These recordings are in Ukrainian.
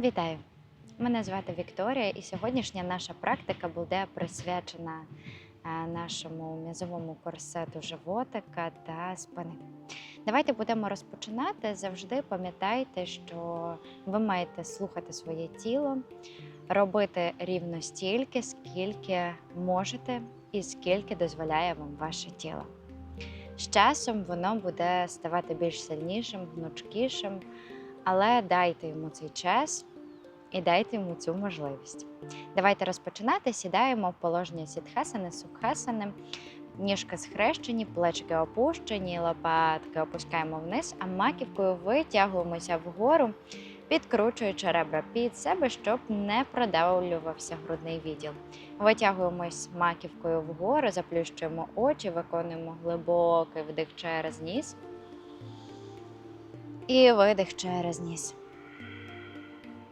Вітаю! Мене звати Вікторія, і сьогоднішня наша практика буде присвячена е, нашому м'язовому корсету животика та спини. Давайте будемо розпочинати. Завжди пам'ятайте, що ви маєте слухати своє тіло, робити рівно стільки, скільки можете і скільки дозволяє вам ваше тіло. З часом воно буде ставати більш сильнішим, гнучкішим, але дайте йому цей час і дайте йому цю можливість. Давайте розпочинати. Сідаємо в положення сідхасани, сукхасани, ніжки схрещені, плечики опущені, лопатки опускаємо вниз, а маківкою витягуємося вгору, підкручуючи ребра під себе, щоб не продавлювався грудний відділ. Витягуємось маківкою вгору, заплющуємо очі, виконуємо глибокий вдих через ніс. І видих через ніс.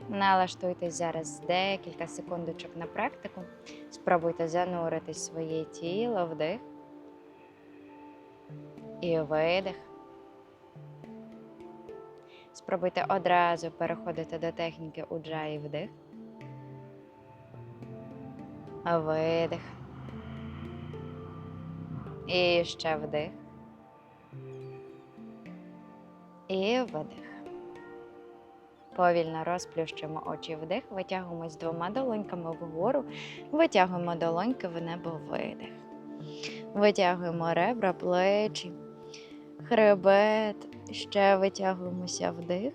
Налаштуйтесь зараз декілька секундочок на практику. Спробуйте занурити своє тіло вдих і видих. Спробуйте одразу переходити до техніки уджаї вдих. Видих. І ще вдих. І видих. Повільно розплющуємо очі вдих, витягуємось двома долоньками вгору, витягуємо долоньки в небо видих. Витягуємо ребра, плечі, хребет, ще витягуємося вдих.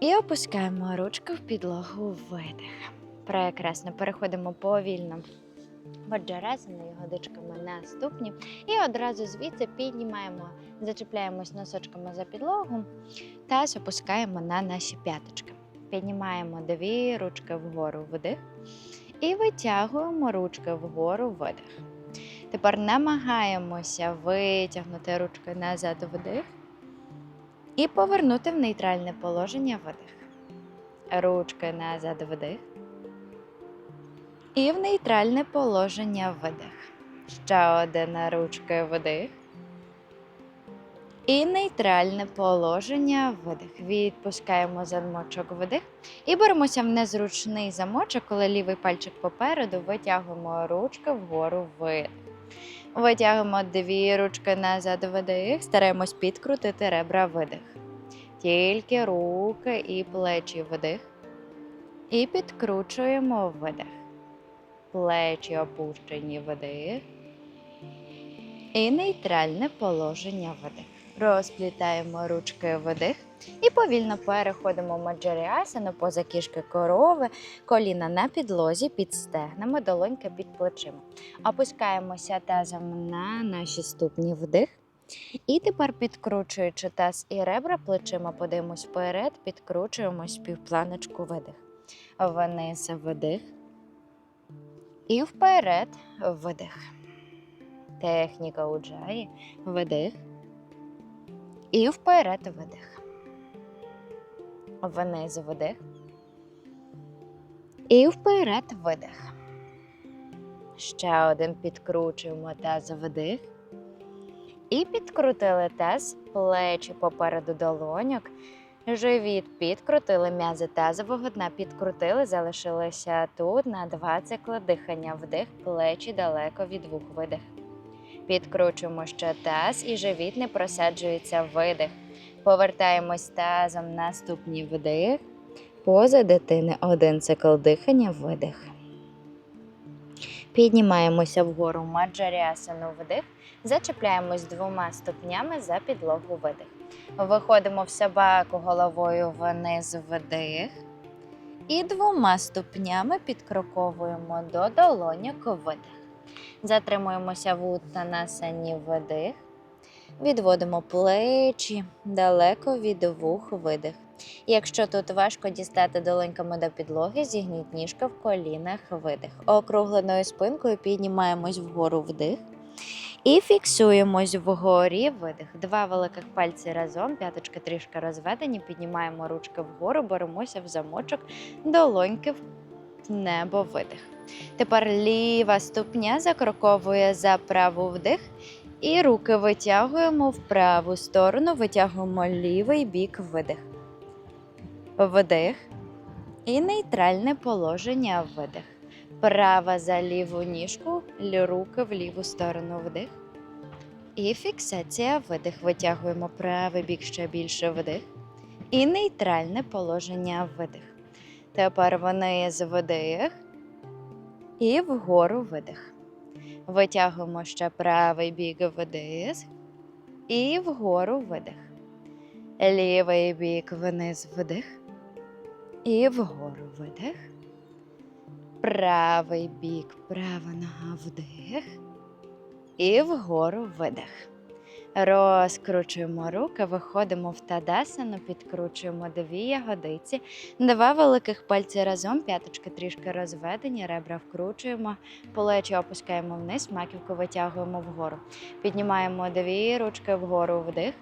І опускаємо ручки в підлогу видих. Прекрасно. Переходимо повільно. Боджарасаною ягодичками на ступні. І одразу звідси піднімаємо, зачепляємось носочками за підлогу та опускаємо на наші п'яточки. Піднімаємо дві ручки вгору вдих і витягуємо ручки вгору видих. Тепер намагаємося витягнути ручки назад вдих і повернути в нейтральне положення видих. Ручки назад вдих. І в нейтральне положення видих. Ще один ручки вдих. І нейтральне положення видих. Відпускаємо замочок видих. І беремося в незручний замочок, коли лівий пальчик попереду, витягуємо ручки вгору видих. Витягуємо дві ручки назад видих, стараємось підкрутити ребра видих. Тільки руки і плечі вдих. І підкручуємо видих. Плечі опущені вдих. І нейтральне положення видих. Розплітаємо ручки вдих і повільно переходимо маджаріасану поза кішки корови, коліна на підлозі, під стегнами, долоньки під плечима. Опускаємося тазом на наші ступні вдих. І тепер, підкручуючи таз і ребра плечима, подивимось вперед, підкручуємо співпланочку видих. Вниз вдих. І вперед видих. Техніка уджаї. Видих. І вперед видих. Вниз видих. І вперед видих. Ще один підкручуємо таз вдих. І підкрутили таз, плечі попереду долоньок. Живіт підкрутили м'язи тазового дна, підкрутили, залишилися тут на два цикли дихання. Вдих, плечі далеко від вух видих. Підкручуємо ще таз і живіт не просаджується видих. Повертаємось тазом на вдих. Поза дитини один цикл дихання видих. Піднімаємося вгору маджаріасану вдих. Зачепляємось двома ступнями за підлогу видих. Виходимо в собаку головою вниз вдих. І двома ступнями підкроковуємо до долоньок видих. Затримуємося в утанасані вдих. Відводимо плечі далеко від вух видих. Якщо тут важко дістати долоньками до підлоги, зігніть ніжка в колінах видих. Округленою спинкою піднімаємось вгору вдих. І фіксуємось вгорі видих. Два великих пальці разом, п'яточки трішки розведені, піднімаємо ручки вгору, беремося в замочок, долоньки в небо видих. Тепер ліва ступня закроковує за праву вдих. І руки витягуємо в праву сторону, витягуємо лівий бік видих. Вдих. І нейтральне положення видих. Права за ліву ніжку, руки в ліву сторону вдих. І фіксація видих. Витягуємо правий бік ще більше вдих. І нейтральне положення видих. Тепер вниз вдих. І вгору видих. Витягуємо ще правий бік вниз. І вгору видих. Лівий бік вниз вдих. І вгору видих. Правий бік, права нога вдих. І вгору видих. Розкручуємо руки, виходимо в тадасану, підкручуємо дві ягодиці, два великих пальці разом, п'яточки трішки розведені, ребра вкручуємо, плечі опускаємо вниз, маківку витягуємо вгору. Піднімаємо дві ручки вгору вдих.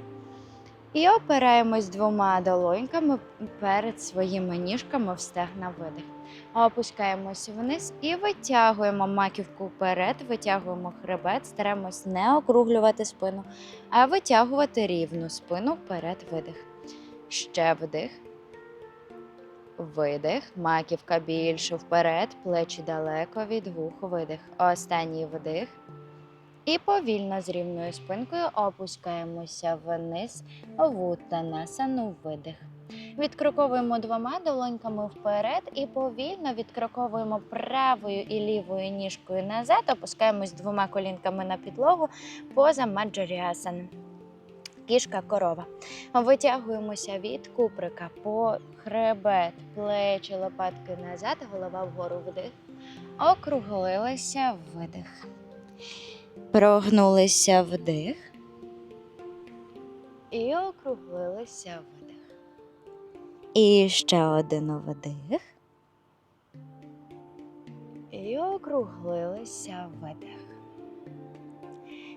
І опираємось двома долоньками перед своїми ніжками в стегна видих. Опускаємось вниз і витягуємо маківку вперед, витягуємо хребет, стараємось не округлювати спину, а витягувати рівну спину вперед видих. Ще вдих. Видих. Маківка більше вперед, плечі далеко від вух. Видих. Останній вдих. І повільно з рівною спинкою опускаємося вниз в утанасану видих. Відкроковуємо двома долоньками вперед і повільно відкроковуємо правою і лівою ніжкою назад, опускаємось двома колінками на підлогу поза маджаріасан. Кішка корова. Витягуємося від куприка по хребет, плечі, лопатки назад, голова вгору вдих. Округлилися видих. Прогнулися вдих. І округлилися. І ще один вдих. І округлилися видих.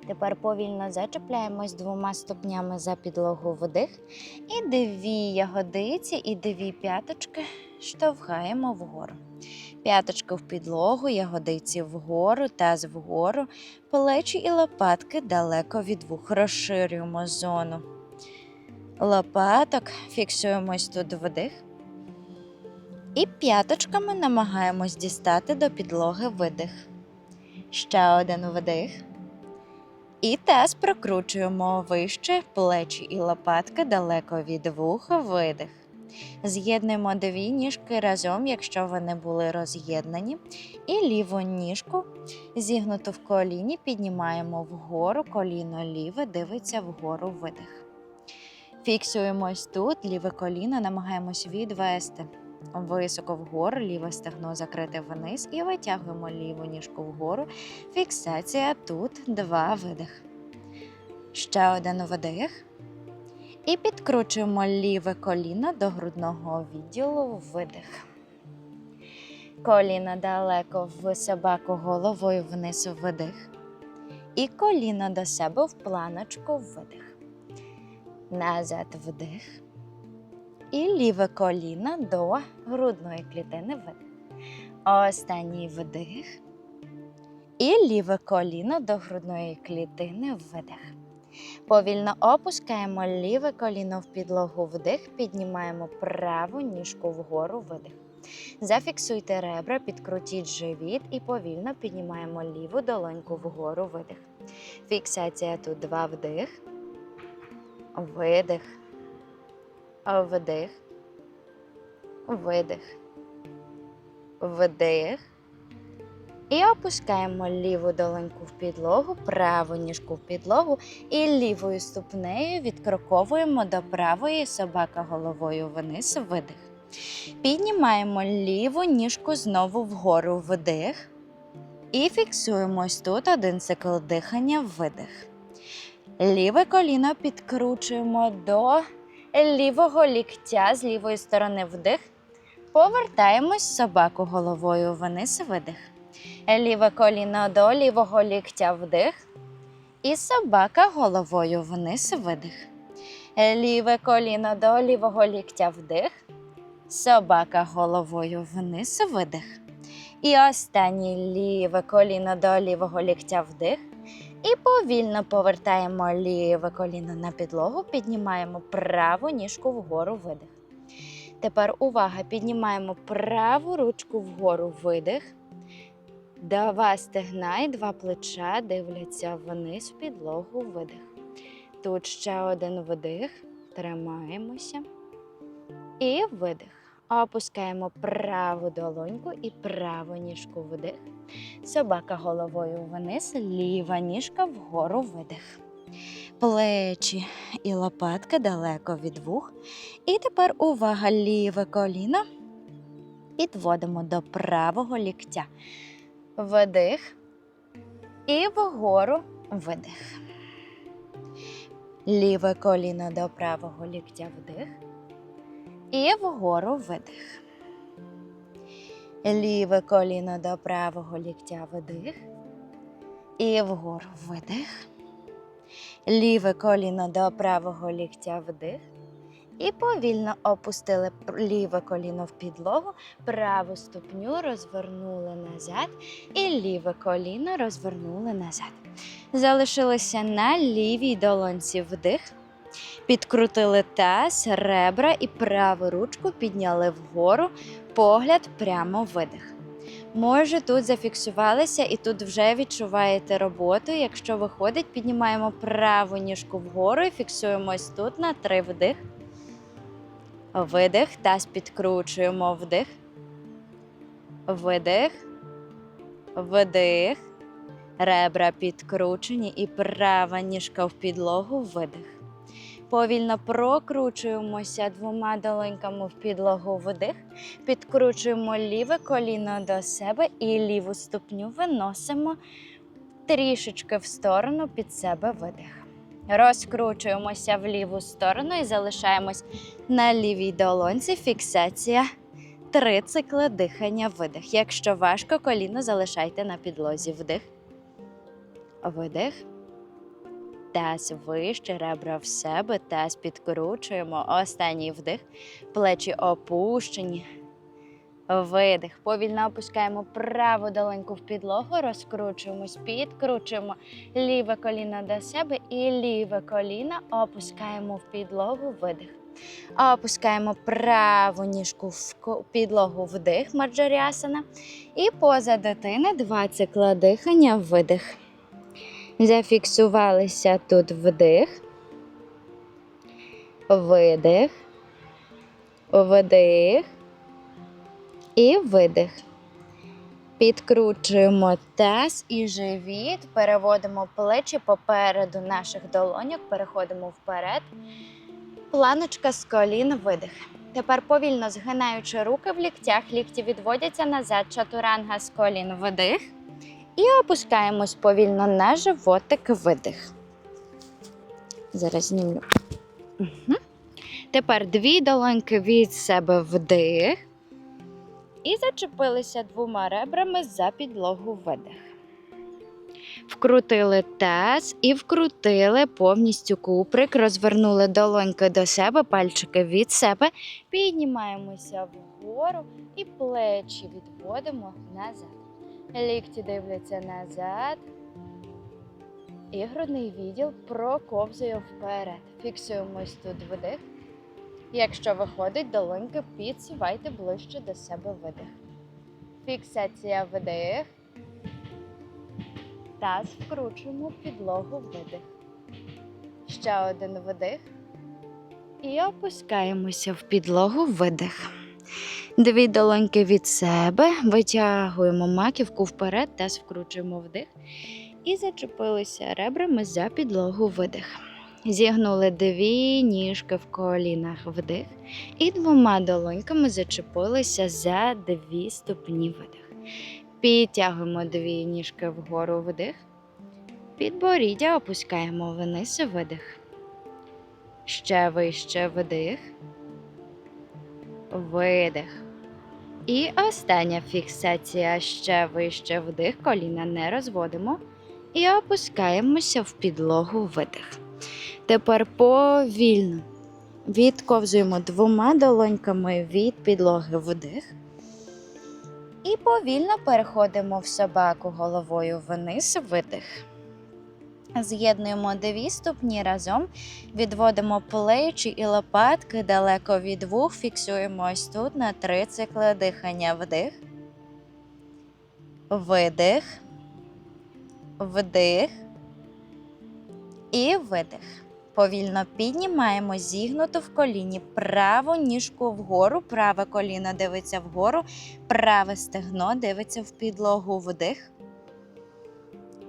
Тепер повільно зачепляємось двома ступнями за підлогу вдих. І дві ягодиці, і дві п'яточки штовхаємо вгору. П'яточки в підлогу, ягодиці вгору, таз вгору, плечі і лопатки далеко від вух. Розширюємо зону лопаток, фіксуємось тут вдих. І п'яточками намагаємось дістати до підлоги видих. Ще один вдих. І таз прокручуємо вище, плечі і лопатки далеко від вуха, видих. З'єднуємо дві ніжки разом, якщо вони були роз'єднані. І ліву ніжку зігнуту в коліні піднімаємо вгору, коліно ліве дивиться вгору видих. Фіксуємось тут, ліве коліно, намагаємось відвести високо вгору, ліве стегно закрите вниз і витягуємо ліву ніжку вгору. Фіксація тут два видих. Ще один вдих. І підкручуємо ліве коліно до грудного відділу видих. Коліно далеко в собаку головою вниз вдих. І коліно до себе в планочку видих. Назад вдих. І ліве коліно до грудної клітини видих. Останній вдих. І ліве коліно до грудної клітини видих. Повільно опускаємо ліве коліно в підлогу вдих, піднімаємо праву ніжку вгору видих. Зафіксуйте ребра, підкрутіть живіт і повільно піднімаємо ліву долоньку вгору видих. Фіксація тут два вдих, видих, вдих, видих, вдих. І опускаємо ліву долоньку в підлогу, праву ніжку в підлогу і лівою ступнею відкроковуємо до правої собака головою вниз видих. Піднімаємо ліву ніжку знову вгору вдих. І фіксуємось тут один цикл дихання видих. Ліве коліно підкручуємо до лівого ліктя з лівої сторони вдих. Повертаємось собаку головою вниз видих. Ліве коліно до лівого ліктя вдих. І собака головою вниз видих. Ліве коліно до лівого ліктя вдих. Собака головою вниз видих. І останнє ліве коліно до лівого ліктя вдих. І повільно повертаємо ліве коліно на підлогу, піднімаємо праву ніжку вгору видих. Тепер увага, піднімаємо праву ручку вгору, видих. Два стегна і два плеча дивляться вниз в підлогу, видих. Тут ще один видих, тримаємося. І видих. Опускаємо праву долоньку і праву ніжку вдих. Собака головою вниз, ліва ніжка вгору видих. Плечі і лопатка далеко від вух. І тепер увага, ліве коліно. Підводимо до правого ліктя. Вдих. І вгору видих. Ліве коліно до правого ліктя вдих. І вгору видих. Ліве коліно до правого ліктя вдих. І вгору видих. Ліве коліно до правого ліктя вдих. І повільно опустили ліве коліно в підлогу, праву ступню розвернули назад, і ліве коліно розвернули назад. Залишилися на лівій долонці вдих. Підкрутили таз, ребра і праву ручку підняли вгору, погляд прямо видих. Може, тут зафіксувалися і тут вже відчуваєте роботу. Якщо виходить, піднімаємо праву ніжку вгору і фіксуємось тут на три вдих. Видих, таз підкручуємо вдих. Видих. Вдих. Ребра підкручені і права ніжка в підлогу, видих. Повільно прокручуємося двома долоньками в підлогу вдих. Підкручуємо ліве коліно до себе і ліву ступню виносимо трішечки в сторону під себе видих. Розкручуємося в ліву сторону і залишаємось на лівій долонці. Фіксація. Три цикли дихання видих. Якщо важко, коліно залишайте на підлозі. Вдих. Видих. Таз вище, ребра в себе, таз підкручуємо. Останній вдих. Плечі опущені. Видих. Повільно опускаємо праву долоньку в підлогу, розкручуємось, підкручуємо ліве коліно до себе і ліве коліно опускаємо в підлогу, видих. Опускаємо праву ніжку в підлогу вдих, маджаріасана. І поза дитини два цикла дихання, видих. Зафіксувалися тут вдих, видих, вдих і видих. Підкручуємо таз і живіт, переводимо плечі попереду наших долоньок, переходимо вперед. Планочка з колін, видих. Тепер повільно згинаючи руки в ліктях, лікті відводяться назад, чатуранга з колін, видих. І опускаємось повільно на животик, видих. Зараз знімлю. Угу. Тепер дві долоньки від себе вдих. І зачепилися двома ребрами за підлогу видих. Вкрутили таз і вкрутили повністю куприк, розвернули долоньки до себе, пальчики від себе, піднімаємося вгору і плечі відводимо назад. Лікті дивляться назад. І грудний відділ проковзує вперед. Фіксуємось тут вдих. Якщо виходить, долоньки підсувайте ближче до себе видих. Фіксація вдих. Таз вкручуємо підлогу видих. Ще один видих. І опускаємося в підлогу видих. Дві долоньки від себе, витягуємо маківку вперед, таз вкручуємо вдих. І зачепилися ребрами за підлогу видих. Зігнули дві ніжки в колінах вдих. І двома долоньками зачепилися за дві ступні видих. Підтягуємо дві ніжки вгору вдих. Підборіддя опускаємо вниз видих. Ще вище вдих. Видих. І остання фіксація ще вище вдих, коліна не розводимо. І опускаємося в підлогу видих. Тепер повільно відковзуємо двома долоньками від підлоги вдих. І повільно переходимо в собаку головою вниз, видих. З'єднуємо дві ступні разом, відводимо плечі і лопатки далеко від вух, фіксуємо ось тут на три цикли дихання. Вдих, видих, вдих. І видих. Повільно піднімаємо зігнуту в коліні праву ніжку вгору, праве коліно дивиться вгору, праве стегно дивиться в підлогу. Вдих,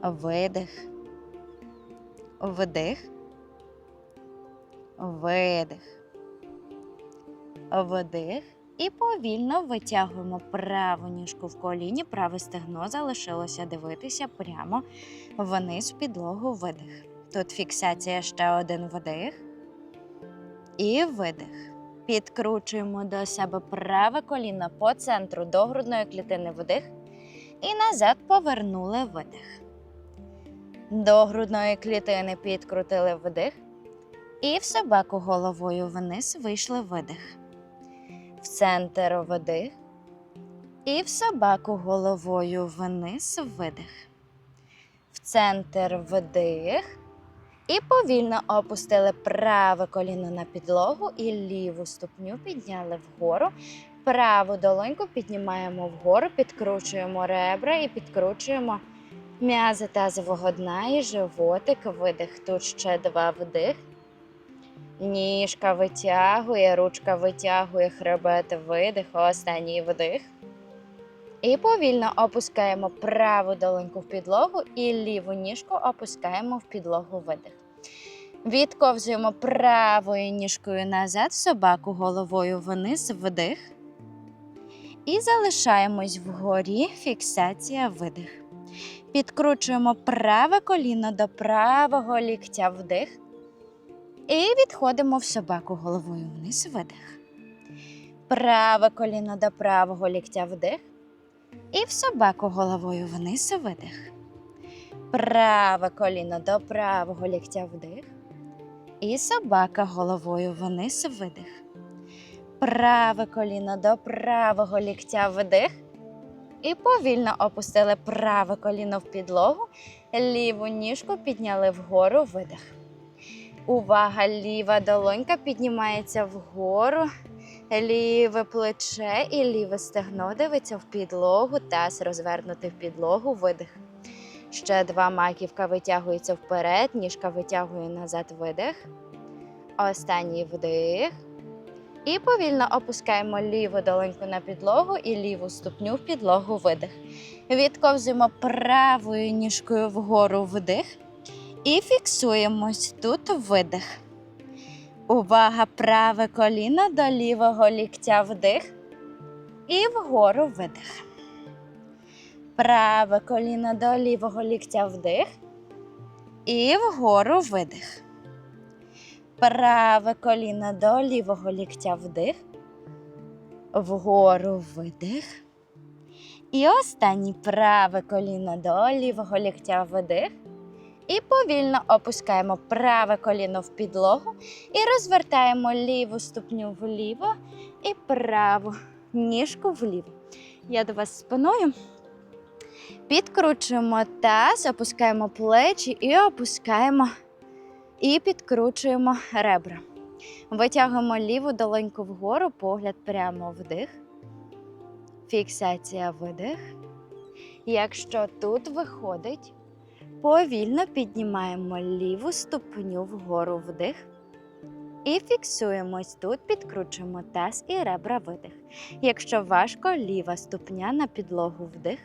видих, вдих, видих, вдих. І повільно витягуємо праву ніжку в коліні, праве стегно залишилося дивитися прямо вниз в підлогу видих. Тут фіксація ще один вдих і видих. Підкручуємо до себе праве коліно по центру до грудної клітини вдих. І назад повернули видих. До грудної клітини підкрутили вдих. І в собаку головою вниз вийшли видих. В центр вдих. І в собаку головою вниз видих. В центр вдих. І повільно опустили праве коліно на підлогу і ліву ступню підняли вгору. Праву долоньку піднімаємо вгору, підкручуємо ребра і підкручуємо м'язи тазового дна і животик. Видих. Тут ще два вдих. Ніжка витягує, ручка витягує хребет, видих, останній вдих. І повільно опускаємо праву долоньку в підлогу і ліву ніжку опускаємо в підлогу видих. Відковзуємо правою ніжкою назад, собаку головою вниз, вдих. І залишаємось вгорі, фіксація видих. Підкручуємо праве коліно до правого ліктя вдих. І відходимо в собаку головою вниз, видих. Праве коліно до правого ліктя вдих. І в собаку головою вниз видих. Праве коліно до правого ліктя вдих. І собака головою вниз видих. Праве коліно до правого ліктя вдих. І повільно опустили праве коліно в підлогу, ліву ніжку підняли вгору видих. Увага, ліва долонька піднімається вгору. Ліве плече і ліве стегно дивиться в підлогу, таз розвернути в підлогу, видих. Ще два маківка витягується вперед, ніжка витягує назад видих. Останній вдих. І повільно опускаємо ліву долоньку на підлогу і ліву ступню в підлогу видих. Відковзуємо правою ніжкою вгору вдих. І фіксуємось тут видих. Увага, праве коліно до лівого ліктя вдих. І вгору видих. Праве коліно до лівого ліктя вдих. І вгору видих. Праве коліно до лівого ліктя вдих. Вгору видих. І останній праве коліно до лівого ліктя вдих. І повільно опускаємо праве коліно в підлогу і розвертаємо ліву ступню вліво і праву ніжку вліво. Я до вас спиною. Підкручуємо таз, опускаємо плечі і опускаємо і підкручуємо ребра. Витягуємо ліву долоньку вгору, погляд прямо вдих. Фіксація видих. Якщо тут виходить, Повільно піднімаємо ліву ступню вгору вдих. І фіксуємось тут, підкручуємо таз і ребра видих. Якщо важко, ліва ступня на підлогу вдих.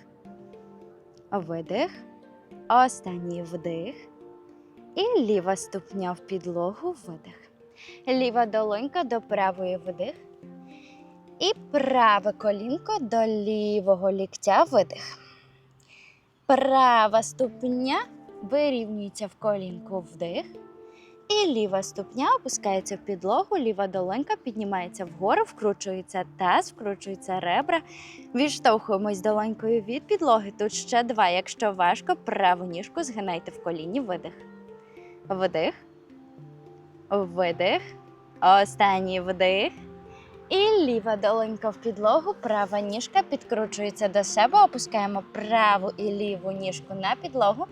Видих. Останній вдих. І ліва ступня в підлогу видих. Ліва долонька до правої вдих. І праве колінко до лівого ліктя видих. Права ступня вирівнюється в колінку вдих. І ліва ступня опускається в підлогу, ліва долонька піднімається вгору, вкручується таз, вкручується ребра. Відштовхуємось долонькою від підлоги. Тут ще два. Якщо важко, праву ніжку згинайте в коліні, видих. Вдих. Видих. Останній вдих. І ліва долонька в підлогу, права ніжка підкручується до себе, опускаємо праву і ліву ніжку на підлогу.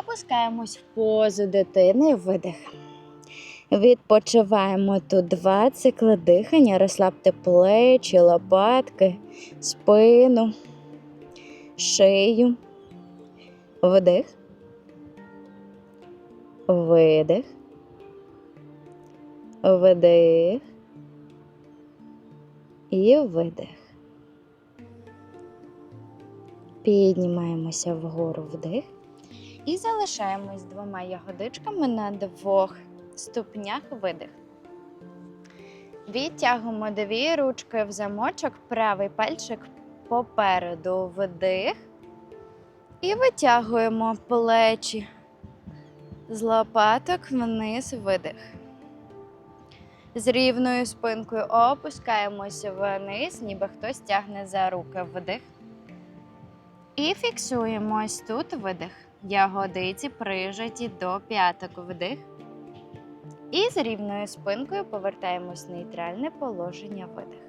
Опускаємось в позу дитини. Видих. Відпочиваємо тут два цикли дихання. Розслабте плечі, лопатки, спину, шию. Вдих. Видих. Вдих. І видих. Піднімаємося вгору вдих. І залишаємось двома ягодичками на двох ступнях видих. Відтягуємо дві ручки в замочок, правий пальчик попереду вдих. І витягуємо плечі з лопаток вниз видих. З рівною спинкою опускаємося вниз, ніби хтось тягне за руки вдих. І фіксуємось тут видих. Ягодиці прижаті до п'яток вдих. І з рівною спинкою повертаємось в нейтральне положення видих.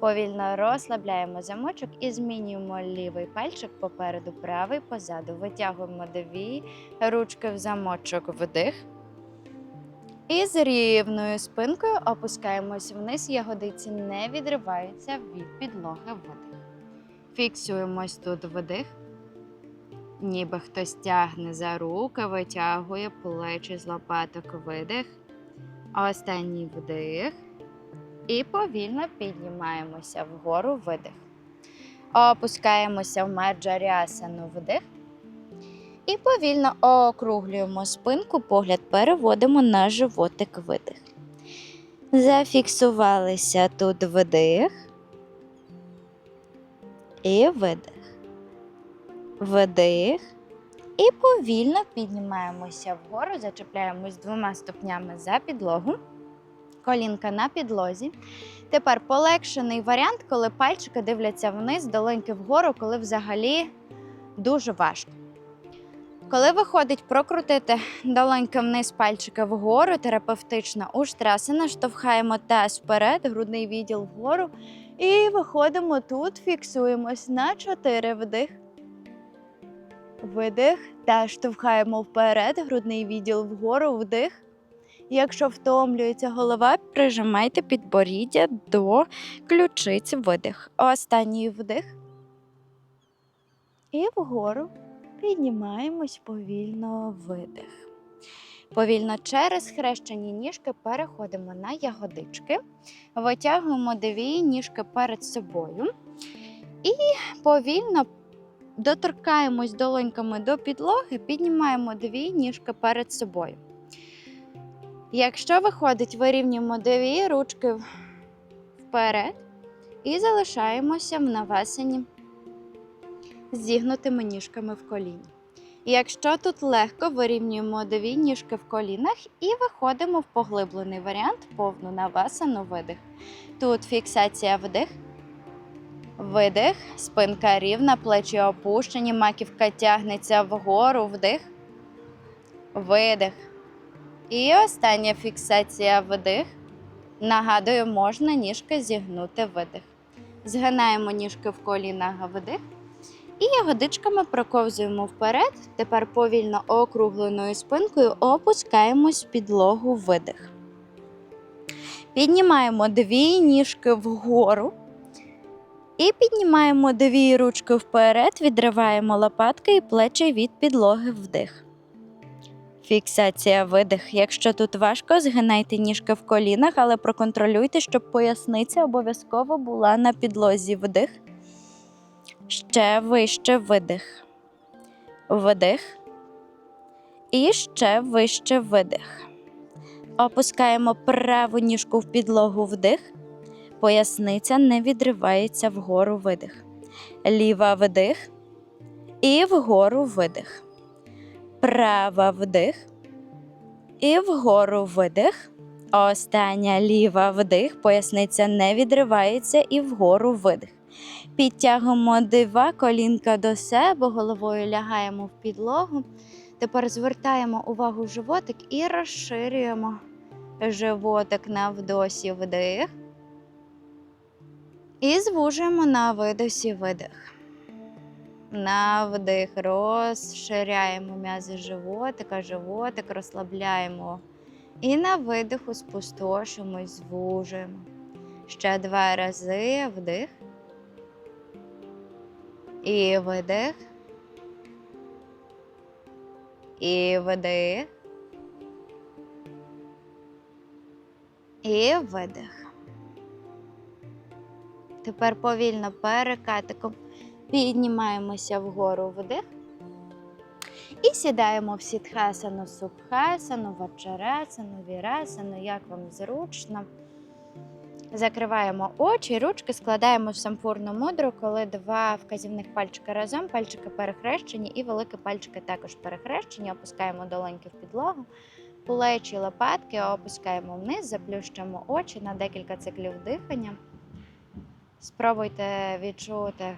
Повільно розслабляємо замочок і змінюємо лівий пальчик попереду, правий позаду. Витягуємо дві ручки в замочок вдих. І з рівною спинкою опускаємось вниз, ягодиці не відриваються від підлоги видих. Фіксуємось тут вдих. Ніби хтось тягне за руки, витягує плечі з лопаток видих. Останній вдих. І повільно піднімаємося вгору видих. Опускаємося в мерджаріасану вдих. І повільно округлюємо спинку, погляд переводимо на животик видих. Зафіксувалися тут вдих. І видих. Вдих. І повільно піднімаємося вгору, зачепляємось двома ступнями за підлогу. Колінка на підлозі. Тепер полегшений варіант, коли пальчики дивляться вниз, долоньки вгору, коли взагалі дуже важко. Коли виходить прокрутити долоньки вниз, пальчики вгору, терапевтично у штрасина, штовхаємо таз вперед, грудний відділ вгору. І виходимо тут, фіксуємось на 4 вдих. Видих. Та штовхаємо вперед, грудний відділ вгору, вдих. Якщо втомлюється голова, прижимайте підборіддя до ключиць видих. Останній вдих. І вгору піднімаємось повільно видих. Повільно через хрещені ніжки переходимо на ягодички, витягуємо дві ніжки перед собою і повільно доторкаємось долоньками до підлоги, піднімаємо дві ніжки перед собою. Якщо виходить, вирівнюємо дві ручки вперед і залишаємося в навесенні зігнутими ніжками в коліні. Якщо тут легко, вирівнюємо дві ніжки в колінах і виходимо в поглиблений варіант повну навасану видих. Тут фіксація вдих, видих, спинка рівна, плечі опущені, маківка тягнеться вгору, вдих, видих. І остання фіксація вдих. Нагадую, можна ніжки зігнути видих. Згинаємо ніжки в колінах вдих. І ягодичками проковзуємо вперед. Тепер повільно округленою спинкою опускаємось підлогу видих. Піднімаємо дві ніжки вгору. І піднімаємо дві ручки вперед, відриваємо лопатки і плечі від підлоги вдих. Фіксація видих. Якщо тут важко, згинайте ніжки в колінах, але проконтролюйте, щоб поясниця обов'язково була на підлозі вдих. Ще вище видих. Вдих. І ще вище видих. Опускаємо праву ніжку в підлогу вдих. Поясниця не відривається вгору видих. Ліва вдих. І вгору видих. Права вдих. І вгору видих. Остання ліва вдих. Поясниця не відривається і вгору видих. Підтягуємо два колінка до себе, головою лягаємо в підлогу. Тепер звертаємо увагу в животик і розширюємо животик на вдосі вдих. І звужуємо на видосі видих. На вдих розширяємо м'язи животика, животик розслабляємо. І на видиху спустошуємось, звужуємо. Ще два рази вдих. І видих. І видих. І видих. Тепер повільно перекатиком піднімаємося вгору вдих. І сідаємо в сітхасану, субхасану, вачарасану, вірасану, як вам зручно. Закриваємо очі, ручки складаємо в сампурну мудру, коли два вказівних пальчика разом, пальчики перехрещені і великі пальчики також перехрещені. Опускаємо долоньки в підлогу, плечі, лопатки опускаємо вниз, заплющуємо очі на декілька циклів дихання. Спробуйте відчути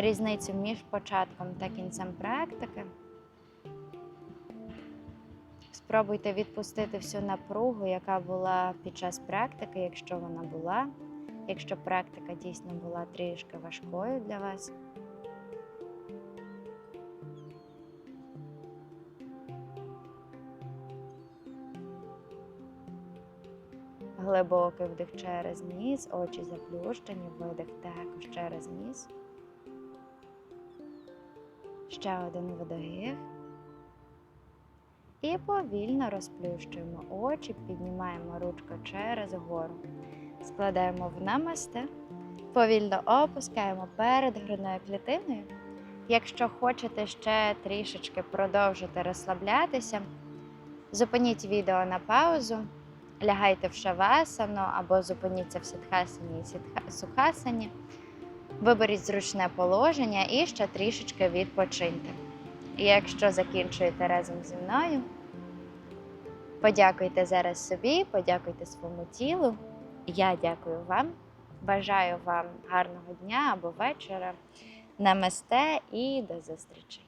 різницю між початком та кінцем практики. Спробуйте відпустити всю напругу, яка була під час практики, якщо вона була, якщо практика дійсно була трішки важкою для вас. Глибокий вдих через ніс, очі заплющені, видих також через ніс. Ще один вдих. І повільно розплющуємо очі, піднімаємо ручку через гору. Складаємо в намасте. Повільно опускаємо перед грудною клітиною. Якщо хочете ще трішечки продовжити розслаблятися, зупиніть відео на паузу, лягайте в шавасану або зупиніться в сітхасані і сітха- сухасані. Виберіть зручне положення і ще трішечки відпочиньте. І якщо закінчуєте разом зі мною, подякуйте зараз собі, подякуйте своєму тілу. Я дякую вам. Бажаю вам гарного дня або вечора. Намасте і до зустрічі!